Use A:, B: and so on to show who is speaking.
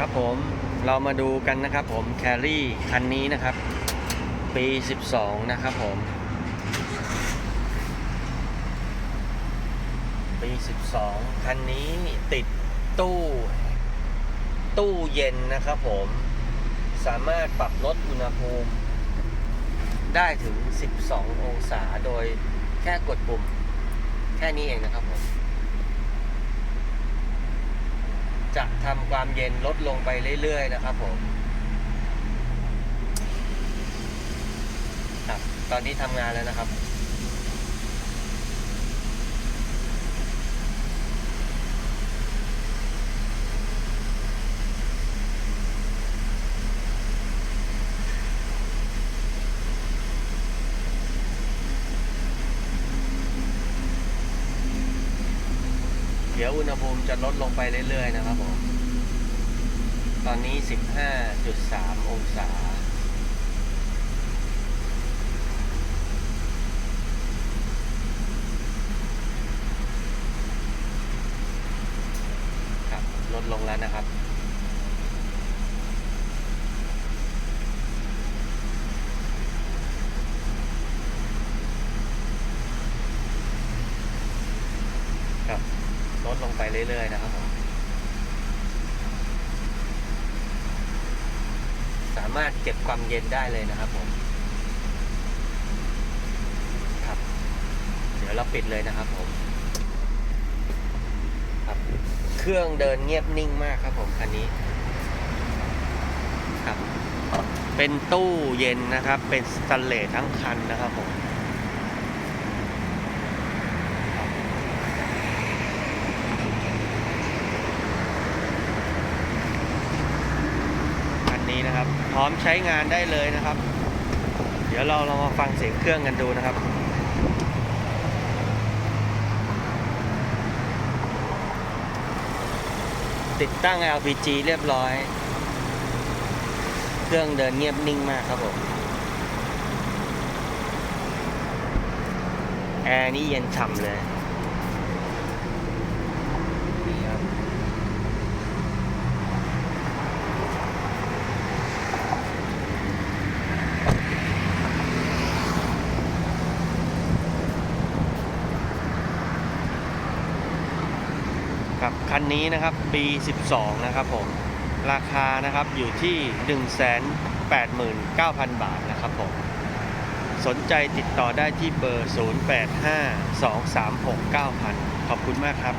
A: ครับผมเรามาดูกันนะครับผมแครี่คันนี้นะครับ ปี 12 นะครับผม ปี 12 คันนี้ติดตู้ ตู้เย็นนะครับผม สามารถปรับลดอุณหภูมิ ได้ถึง 12 องศาโดยแค่กดปุ่ม แค่นี้เองนะครับผม จะทำความเย็นลดลงไปเรื่อย ๆ นะครับผมครับตอนนี้ทำงานแล้วนะครับ เดี๋ยวอุณหภูมิจะลดลงไปเรื่อยๆนะครับผม ตอนนี้ 15.3 องศา ครับ ลดลงแล้วนะครับ ครับ ลดลง ไปเรื่อยๆนะครับผมสามารถเก็บความเย็นได้เลยนะครับผมครับ เดี๋ยวเราปิดเลยนะครับผมครับเครื่องเดินเงียบนิ่งมากครับผมคันนี้ครับเป็นตู้เย็นนะครับ เป็นสแตนเลสทั้งคันนะครับผม คั นี้นะครับ พร้อมใช้งานได้เลยนะครับ เดี๋ยวเราลองมาฟังเสียงเครื่องกันดูนะครับติดตั้ง LPG เรียบร้อย เครื่องเดินเงียบนิ่งมากครับผม แอร์นี่เย็นฉ่ำเลยนี่ครับ กับคันนี้นะครับปี12 นะครับผม ราคานะครับอยู่ที่ 189,000 บาทนะครับผม สนใจติดต่อได้ที่เบอร์ 0852369000 ขอบคุณมากครับ